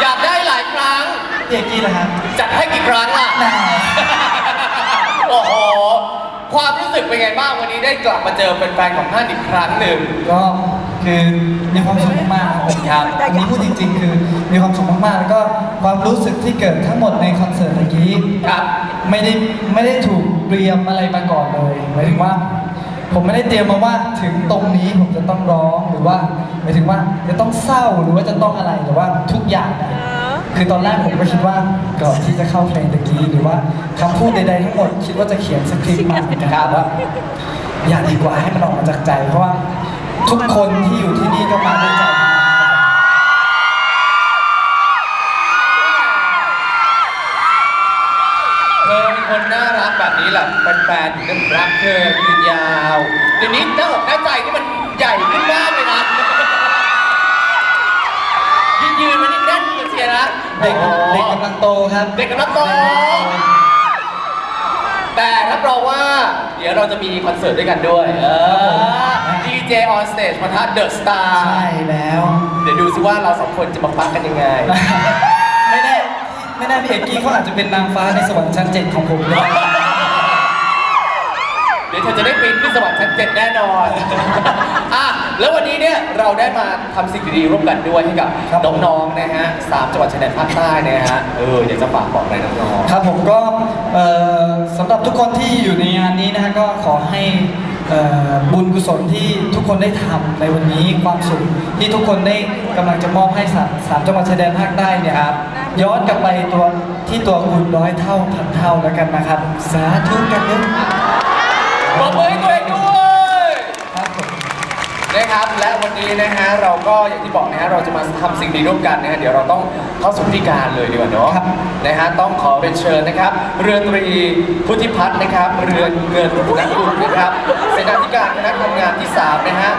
อยากได้หลายครั้งพี่เอกกี้นะครับจัดให้กี่ครั้งล่ะแหมโอ้โห ความรู้สึกเป็นไงบ้างวันนี้ได้กลับมาเจอแฟนๆของท่านอีกครั้งหนึ่ง ก็คือมีความสุขมากๆครับผมครับอันนี้พูดจริง ๆ คือมีความสุขมากๆ แล้วก็ความรู้สึกที่เกิดทั้งหมดในคอนเสิร์ตเมื่อกี้ ครับ ไม่ได้ไม่ได้ถูกเตรียมอะไรมาก่อนเลยหมายถึงว่า ผมไม่ได้เตรียมมาว่าถึงตรงนี้ผมจะต้องร้องหรือว่าหมายถึงว่าจะต้องเศร้าหรือว่าจะต้องอะไรแต่ว่าทุกอย่างนะคือตอนแรกผมก็คิดว่าก่อนที่จะเข้าเพลงตะกี้หรือว่าคำพูดใดๆทั้งหมดคิดว่าจะเขียนสคริปต์มาเหมือนกันว่าอย่าดีกว่าให้มันออกมาจากใจ เพราะว่าทุกคนที่อยู่ที่นี่ก็มาด้วยใจ น่ารักแบบนี้แหละแฟนๆถึงได้รักเธอยืนยาว เดี๋ยวนี้หน้าอกหน้าใจที่มันใหญ่ขึ้นมากเลยนะยืนยืนๆมันนี่แน่นเชียร์นะเด็กโอ้โหเด็กกำลังโตครับ เด็กกำลังโต แต่รับรองว่า เดี๋ยวเราจะมีคอนเสิร์ตด้วยกันด้วย เออ DJ on stage ปะทะ The Star ใช่แล้ว เดี๋ยวดูซิว่าเราสองคนจะมาปักกันยังไง ไม่แน่ไม่แน่พี่เอกกี้เขาอาจจะเป็นนางฟ้าในสวรรค์ชั้นเจ็ดของผมก็ได้เดี๋ยวเธอจะได้ปีนขึ้นสวรรค์ชั้นเจ็ดแน่นอน อะแล้ววันนี้เนี่ยเราได้มาทำสิ่งดีๆร่วมกันด้วยให้กับน้องๆนะฮะสามจังหวัดชายแดนภาคใต้นะฮะเอออยากจะฝากบอกอะไรน้องๆ ครับผมก็เอ่อสำหรับทุกคนที่อยู่ในงานนี้นะฮะก็ขอให้เอ่อบุญกุศลที่ทุกคนได้ทำในวันนี้ความสุขที่ทุกคนได้กำลังจะมอบให้สามสามจังหวัดชายแดนภาคใต้เนี่ยครับย้อนกลับไปตัวที่ตัวคุณร้อยเท่าพันเท่าแล้วกันนะครับ สาธุกันเด้อ ปรบมือให้ตัวเองด้วยครับผมนะครับและวันนี้นะฮะเราก็อย่างที่บอกนะฮะเราจะมาทำสิ่งดีร่วมกันนะฮะเดี๋ยวเราต้องเข้าสู่พิธีการเลยดีกว่าเนาะครับนะฮะต้องขอเป็นเชิญนะครับ เรือนตรีพุทธิพัฒน์นะครับ เรือนเงินนักบุญนะครับเสนาธิการคณะทำงานที่สามนะฮะ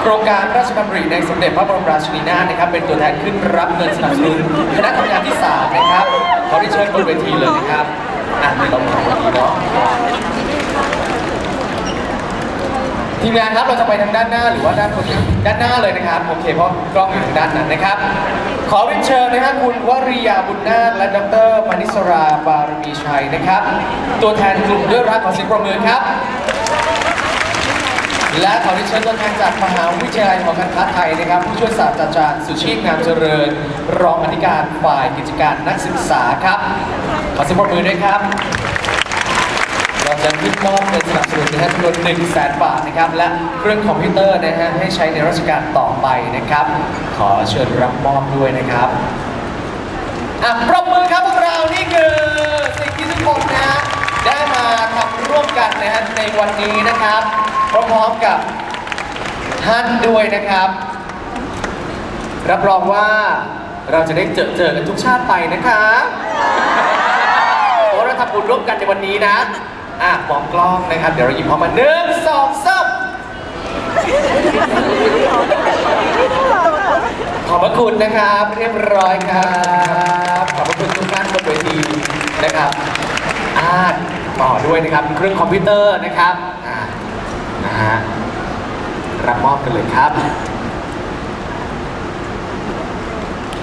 โครงการพระราชดำริในสมเด็จพระบรมราชินีนาถนะครับ เป็นตัวแทนขึ้นรับเงินสนับสนุนคณะทำงานที่สามนะครับขอได้เชิญบนเวทีเลยนะครับอะเดี๋ยวเรามาทำดีเนาะ ทีมงานครับเราจะไปทางด้านหน้าหรือว่าด้านคนด้านหน้าเลยนะครับโอเคเพราะกล้องอยู่ทางด้านนั้นนะครับ ขอเรียนเชิญนะครับคุณวริยาบุญนาคและดรมานิสราบารมีชัยนะครับ ตัวแทนกลุ่มด้วยรักขอเสิงปรบมือครับ และขอเรียนเชิญตัวแทนจากมหาวิทยาลัยหอการค้าไทยนะครับ ผู้ช่วยศาสตราจารย์สุชีพงามเจริญ รองอธิการฝ่ายกิจการนักศึกษาครับ ขอเสียงปรบมือด้วยครับ เราจะขึ้นมอบเงินสนับสนุนนะฮะจำนวน1 0 0 0 0แบาทนะครับ และเครื่องคอมพิวเตอร์นะฮะให้ใช้ในราชการต่อไปนะครับ ขอเชิญรับมอบด้วยนะครับอะปรบมือครับพวกเรานี่คือสิ่งที่ทุกคนนะฮะได้มาทำร่วมกันนะฮะในวันนี้นะครับพร้อมๆกับท่านด้วยนะครับ รับรองว่าเราจะได้เจอเจอกันทุกชาติไปนะคะเพราะเราทำบุญร่วมกันในวันนี้นะ อะมองกล้องนะครับ เดี๋ยวเราหยิบพร้อมมาหนึ่งสองสามขอบพระคุณนะครับ เรียบร้อยครับ ขอบพระคุณทุกท่านบนเวทีนะครับอ่าต่อด้วยนะครับเครื่องคอมพิวเตอร์นะครับอ่านะฮะรับมอบกันเลยครับ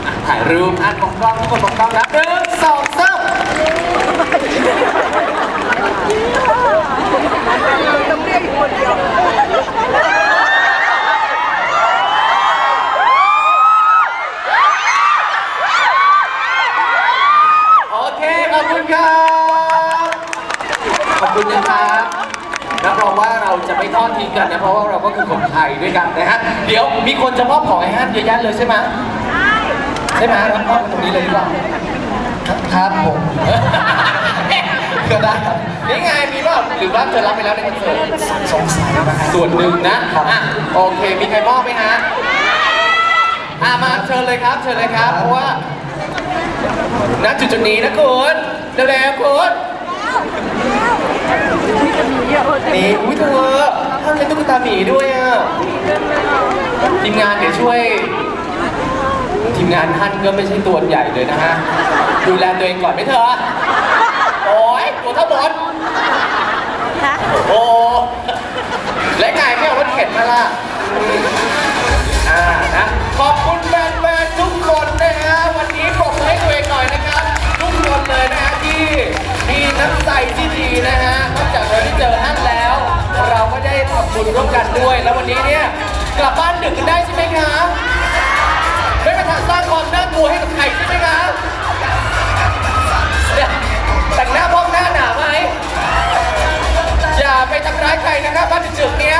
อะถ่ายรูปอ่านมองกล้องทุกคนมองกล้องนะหนึ่งสองสาม ต้องเรียกอีกคนเดียว โอเค ขอบ คุณครับ ขอบคุณนะครับรับรองว่าเราจะไม่ทอดทิ้งกันนะ เพราะว่าเราก็คือคนไทยด้วยกันนะฮะ เดี๋ยวมีคนจะมอบของให้ฮั่นเยอะแยะเลยใช่ไหมใช่ไหมรับมอบกันตรงนี้เลยดีกว่าครับผมก็ได้ครับนี่ไงมีเปล่าหรือว่าเธอรับไปแล้วในคอนเสิร์ตสงสัยนะครับส่วนหนึ่งนะอะโอเค มีใครมอบไหมฮะอะมาเชิญเลยครับ เชิญเลยครับ เพราะว่าณจุดจุดๆนี้นะคุณ เร็วๆคุณนี่อุ้ยเธอทำเป็นตุ๊กตาหมีด้วยอะทีมงานเดี๋ยวช่วย ทีมงานท่านก็ไม่ใช่ตัวใหญ่เลยนะฮะ ดูแลตัวเองก่อนไหมเธอ โอ้ยตัวเท่าบอลโอ้และไงไม่เอารถเข็นมาล่ะ อ่านะ ขอบคุณ ที่มีน้ำใจที่ดีนะฮะนอกจากเราที่เจอท่านแล้ว เราก็ได้ทำบุญร่วมกันด้วย แล้ววันนี้เนี่ยกลับบ้านดึกกันได้ใช่ไหมคะไม่ไปทำสร้างความน่ากลัวให้กับใครใช่ไหมคะแต่งหน้าพอกหน้าหนาไหมอย่าไปทำร้ายใครนะครับบ้านดึกๆเนี่ย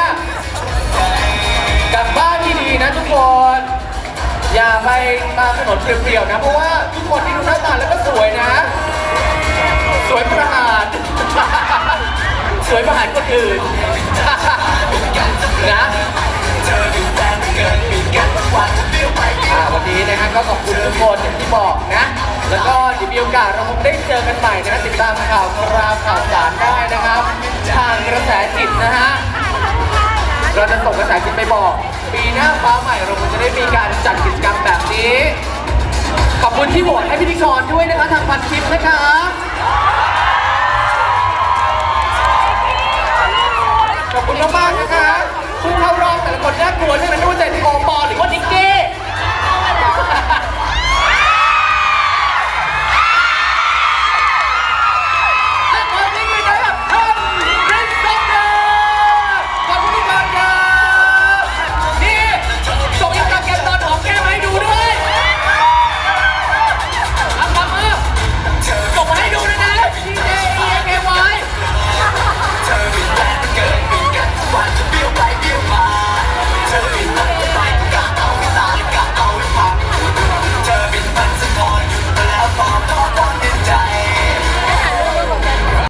กลับบ้านดีๆนะทุกคนอย่าไปตามถนนเปลี่ยวๆนะ เพราะว่าทุกคนที่ดูหน้าตาแล้วก็สวยนะ ก็ขอบคุณทุกคนอย่างที่บอกนะ แล้วก็เดี๋ยวมีโอกาสเราคงได้เจอกันใหม่นะติดตามข่าวคราวข่าวสารได้นะครับ ทางกระแสจิตนะฮะเราจะส่งกระแสจิตไปบอก ปีหน้าฟ้าใหม่เราคงจะได้มีการจัดกิจกรรมแบบนี้ ขอบคุณที่โหวตให้พิธีกรด้วยนะคะทางพันทิปนะคะขอบคุณมากๆนะคะผู้เข้ารอบแต่ละคนน่ากลัวใช่ไหมไม่ว่าจะเป็นโอ